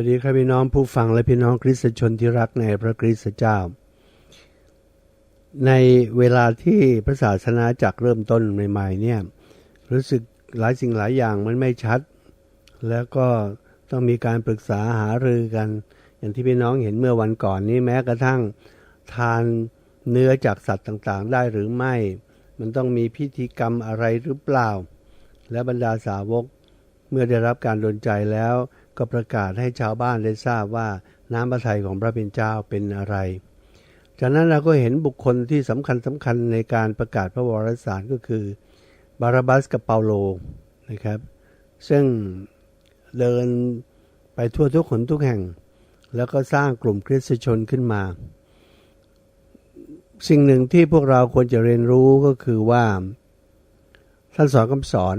วัสดีครับพี่น้องผู้ฟังและพี่น้องคริสตชนที่รักในพระคริสตเจ้า ในเวลาที่พระศาสนาจักเริ่มต้นใหม่ๆเนี่ยรู้สึกหลายสิ่งหลายอย่างมันไม่ชัด แล้วก็ต้องมีการปรึกษาหารือกัน อย่างที่พี่น้องเห็นเมื่อวันก่อนนี้แม้กระทั่งทานเนื้อจากสัตว์ต่างๆ ได้หรือไม่ มันต้องมีพิธีกรรมอะไรหรือเปล่า และบรรดาสาวกเมื่อได้รับการดลใจแล้ว ก็ประกาศให้ชาวบ้านได้ทราบว่าน้ำพระทัยของพระเป็นเจ้าเป็นอะไร จากนั้นเราก็เห็นบุคคลที่สำคัญสำคัญในการประกาศพระวรสารก็คือบาราบัสกับเปาโลนะครับ ซึ่งเดินไปทั่วทุกขนทุกแห่ง แล้วก็สร้างกลุ่มคริสตชนขึ้นมา สิ่งหนึ่งที่พวกเราควรจะเรียนรู้ก็คือว่าท่านสอนคำสอน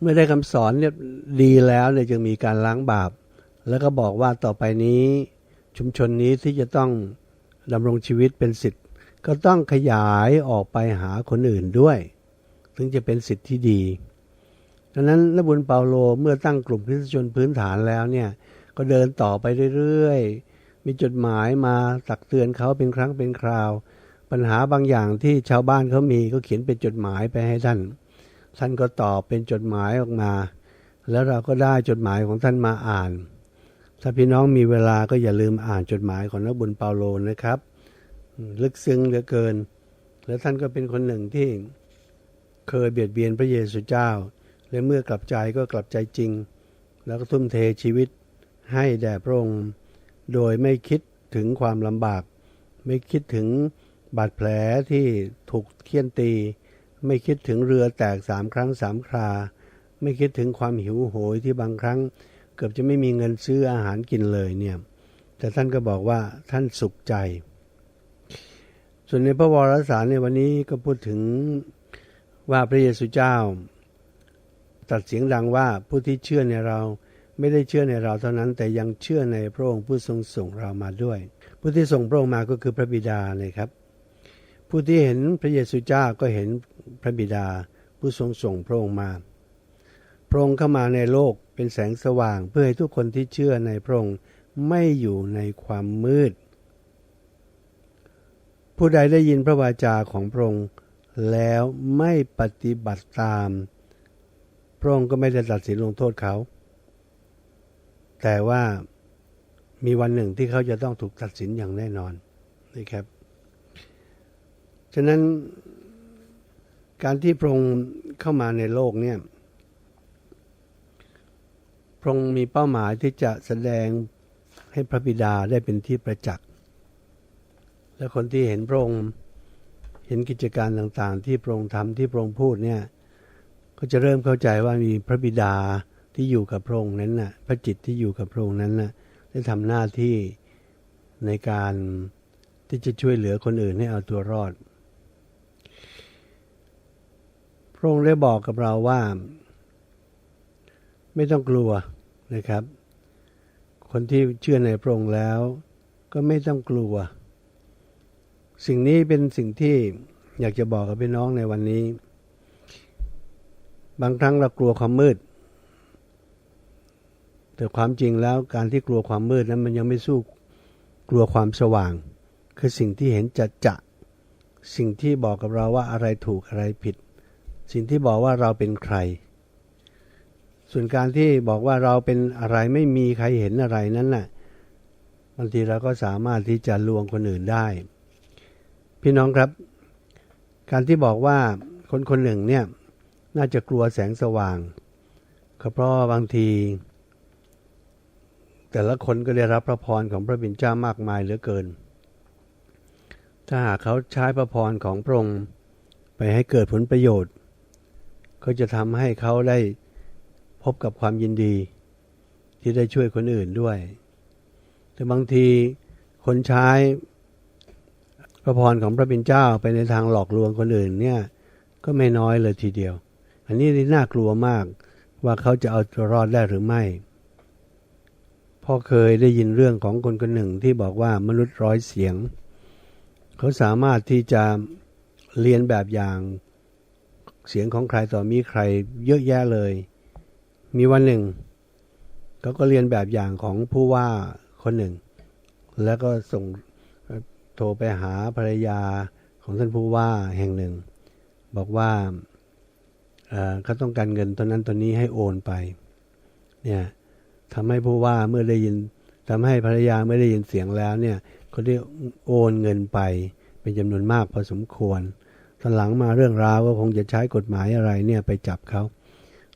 เมื่อได้คำสอนเนี่ยดีแล้วเนี่ยจึงมีการล้างบาป แล้วก็บอกว่าต่อไปนี้ชุมชนนี้ที่จะต้องดำรงชีวิตเป็นสิทธิ์ก็ต้องขยายออกไปหาคนอื่นด้วย ถึงจะเป็นสิทธิ์ที่ดีดังนั้นนบุญเปาโลเมื่อตั้งกลุ่มคริสชนพื้นฐานแล้วเนี่ยก็เดินต่อไปเรื่อยๆ มีจดหมายมาตักเตือนเขาเป็นครั้งเป็นคราว ปัญหาบางอย่างที่ชาวบ้านเขามีก็เขียนเป็นจดหมายไปให้ท่าน ท่านก็ตอบเป็นจดหมายออกมา แล้วเราก็ได้จดหมายของท่านมาอ่าน ถ้าพี่น้องมีเวลาก็อย่าลืมอ่านจดหมายของนักบุญเปาโลนะครับ ลึกซึ้งเหลือเกิน แล้วท่านก็เป็นคนหนึ่งที่เคยเบียดเบียนพระเยซูเจ้า และเมื่อกลับใจก็กลับใจจริง แล้วก็ทุ่มเทชีวิตให้แด่พระองค์ โดยไม่คิดถึงความลำบาก ไม่คิดถึงบาดแผลที่ถูกเคี่ยนตี ไม่คิดถึงเรือแตกสามครั้งสามครา ไม่คิดถึงความหิวโหยที่บางครั้ง เกือบจะไม่มีเงินซื้ออาหารกินเลยเนี่ย แต่ท่านก็บอกว่าท่านสุขใจ ส่วนในพระวรสารในวันนี้ก็พูดถึงว่าพระเยซูเจ้า ตัดเสียงดังว่าผู้ที่เชื่อในเราไม่ได้เชื่อในเราเท่านั้นแต่ยังเชื่อในพระองค์ผู้ทรงส่งเรามาด้วย ผู้ที่ส่งพระองค์มาก็คือพระบิดาเลยครับ ผู้ที่เห็นพระเยซูเจ้าก็เห็นพระบิดาผู้ทรงส่งพระองค์มา พระองค์เข้ามาในโลกเป็นแสงสว่างเพื่อให้ทุกคนที่เชื่อในพระองค์ไม่อยู่ในความมืด ผู้ใดได้ยินพระวาจาของพระองค์แล้วไม่ปฏิบัติตาม พระองค์ก็ไม่ได้ตัดสินลงโทษเขา แต่ว่ามีวันหนึ่งที่เขาจะต้องถูกตัดสินอย่างแน่นอนนะครับ ฉะนั้นการที่พระองค์เข้ามาในโลกเนี่ยพระองค์มีเป้าหมายที่จะแสดงให้พระบิดาได้เป็นที่ประจักษ์ และคนที่เห็นพระองค์เห็นกิจการต่างๆ ที่พระองค์ทำที่พระองค์พูดเนี่ยก็จะเริ่มเข้าใจว่ามีพระบิดาที่อยู่กับพระองค์นั้นนะ่ะพระจิตที่อยู่กับพระองค์นั้นนะ่ะได้ทำหน้าที่ในการที่จะช่วยเหลือคนอื่นให้เอาตัวรอดพ ระองค์ได้บอกกับเราว่า ไม่ต้องกลัวนะครับ คนที่เชื่อในพระองค์แล้ว ก็ไม่ต้องกลัว สิ่งนี้เป็นสิ่งที่อยากจะบอกกับพี่น้องในวันนี้ บางครั้งเรากลัวความมืด แต่ความจริงแล้วการที่กลัวความมืดนั้นมันยังไม่สู้กลัวความสว่าง คือสิ่งที่เห็นจะจะสิ่งที่บอกกับเราว่าอะไรถูกอะไรผิด สิ่งที่บอกว่าเราเป็นใคร ส่วนการที่บอกว่าเราเป็นอะไรไม่มีใครเห็นอะไรนั้นน่ะบางทีเราก็สามารถที่จะลวงคนอื่นได้ พี่น้องครับ การที่บอกว่าคนคนหนึ่งเนี่ยน่าจะกลัวแสงสว่างก็เพราะบางที แต่ละคนก็ได้รับพระพรของพระบิดเจ้ามากมายเหลือเกิน ถ้าหากเขาใช้พระพรของพระองค์ไปให้เกิดผลประโยชน์ ก็จะทำให้เขาได้พบกับความยินดี ที่ได้ช่วยคนอื่นด้วย แต่บางทีคนใช้พระพรของพระบิดเจ้าไปในทางหลอกลวงคนอื่นเนี่ยก็ไม่น้อยเลยทีเดียว อันนี้น่ากลัวมากว่าเขาจะเอาตัวรอดได้หรือไม่พ่อเคยได้ยินเรื่องของคนคนหนึ่งที่บอกว่ามนุษย์ร้อยเสียง เขาสามารถที่จะเรียนแบบอย่าง เสียงของใครต่อมีใครเยอะแยะเลย มีวันหนึ่งเขาก็เรียนแบบอย่างของผู้ว่าคนหนึ่ง แล้วก็ส่งโทรไปหาภรรยาของท่านผู้ว่าแห่งหนึ่ง บอกว่าเขาต้องการเงินตัวนั้นตัวนี้ให้โอนไป เนี่ยทำให้ผู้ว่าเมื่อได้ยินทำให้ภรรยาเมื่อได้ยินเสียงแล้วเนี่ยเขาได้โอนเงินไปเป็นจำนวนมากพอสมควร ตอนหลังมาเรื่องราวก็คงจะใช้กฎหมายอะไรเนี่ยไปจับเขา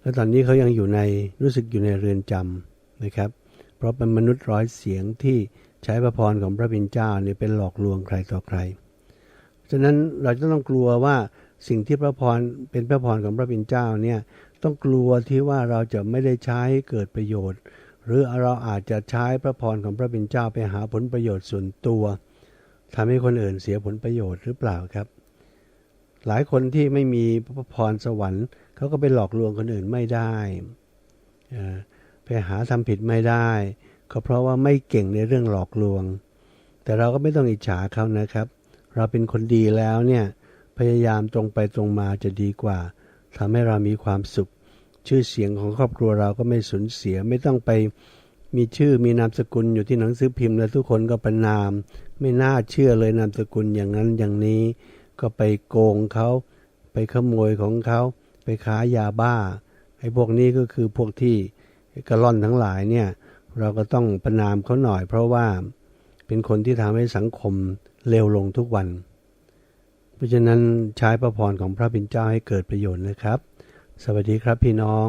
แล้วตอนนี้เขายังอยู่ในรู้สึกอยู่ในเรือนจำนะครับ เพราะเป็นมนุษย์ร้อยเสียงที่ใช้พระพรของพระบิณเจ้าเนี่ยเป็นหลอกลวงใครต่อใคร ฉะนั้นเราจะต้องกลัวว่าสิ่งที่พระพรเป็นพระพรของพระบิณเจ้าเนี่ยต้องกลัวที่ว่าเราจะไม่ได้ใช้ให้เกิดประโยชน์ หรือเราอาจจะใช้พระพรของพระบิณเจ้าไปหาผลประโยชน์ส่วนตัวทำให้คนอื่นเสียผลประโยชน์หรือเปล่าครับ หลายคนที่ไม่มีพระพรสวรรค์เขาก็ไปหลอกลวงคนอื่นไม่ได้ไปหาทำผิดไม่ได้ ก็เพราะว่าไม่เก่งในเรื่องหลอกลวง แต่เราก็ไม่ต้องอิจฉาเขานะครับ เราเป็นคนดีแล้วเนี่ยพยายามตรงไปตรงมาจะดีกว่าทำให้เรามีความสุข ชื่อเสียงของครอบครัวเราก็ไม่สูญเสีย ไม่ต้องไปมีชื่อมีนามสกุลอยู่ที่หนังสือพิมพ์ แล้วทุกคนก็ประนาม ไม่น่าเชื่อเลยนามสกุลอย่างนั้นอย่างนี้ ก็ไปโกงเขาไปขโมยของเขาไปค้ายาบ้าไอ้พวกนี้ก็คือพวกที่กระล่อนทั้งหลายเนี่ยเราก็ต้องประนามเขาหน่อย เพราะว่าเป็นคนที่ทำให้สังคมเลวลงทุกวัน เพราะฉะนั้นใช้พระพรของพระบิณเจ้าให้เกิดประโยชน์นะครับ สวัสดีครับพี่น้อง